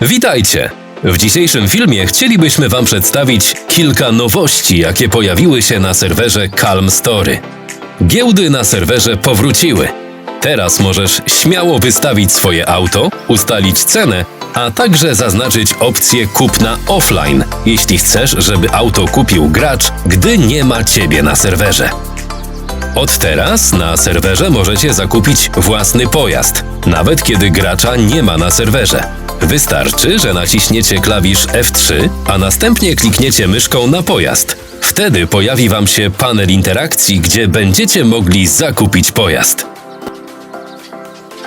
Witajcie! W dzisiejszym filmie chcielibyśmy Wam przedstawić kilka nowości, jakie pojawiły się na serwerze Calm Story. Giełdy na serwerze powróciły. Teraz możesz śmiało wystawić swoje auto, ustalić cenę, a także zaznaczyć opcję kupna offline, jeśli chcesz, żeby auto kupił gracz, gdy nie ma Ciebie na serwerze. Od teraz na serwerze możecie zakupić własny pojazd, nawet kiedy gracza nie ma na serwerze. Wystarczy, że naciśniecie klawisz F3, a następnie klikniecie myszką na pojazd. Wtedy pojawi Wam się panel interakcji, gdzie będziecie mogli zakupić pojazd.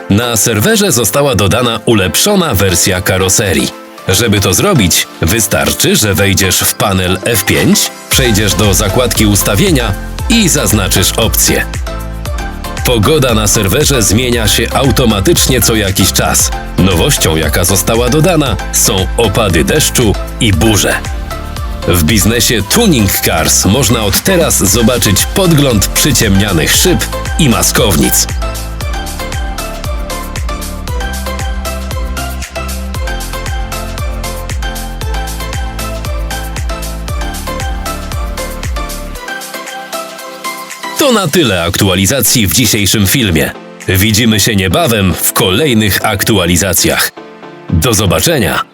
Na serwerze została dodana ulepszona wersja karoserii. Żeby to zrobić, wystarczy, że wejdziesz w panel F5, przejdziesz do zakładki ustawienia i zaznaczysz opcję. Pogoda na serwerze zmienia się automatycznie co jakiś czas. Nowością, jaka została dodana, są opady deszczu i burze. W biznesie Tuning Cars można od teraz zobaczyć podgląd przyciemnianych szyb i maskownic. To na tyle aktualizacji w dzisiejszym filmie. Widzimy się niebawem w kolejnych aktualizacjach. Do zobaczenia!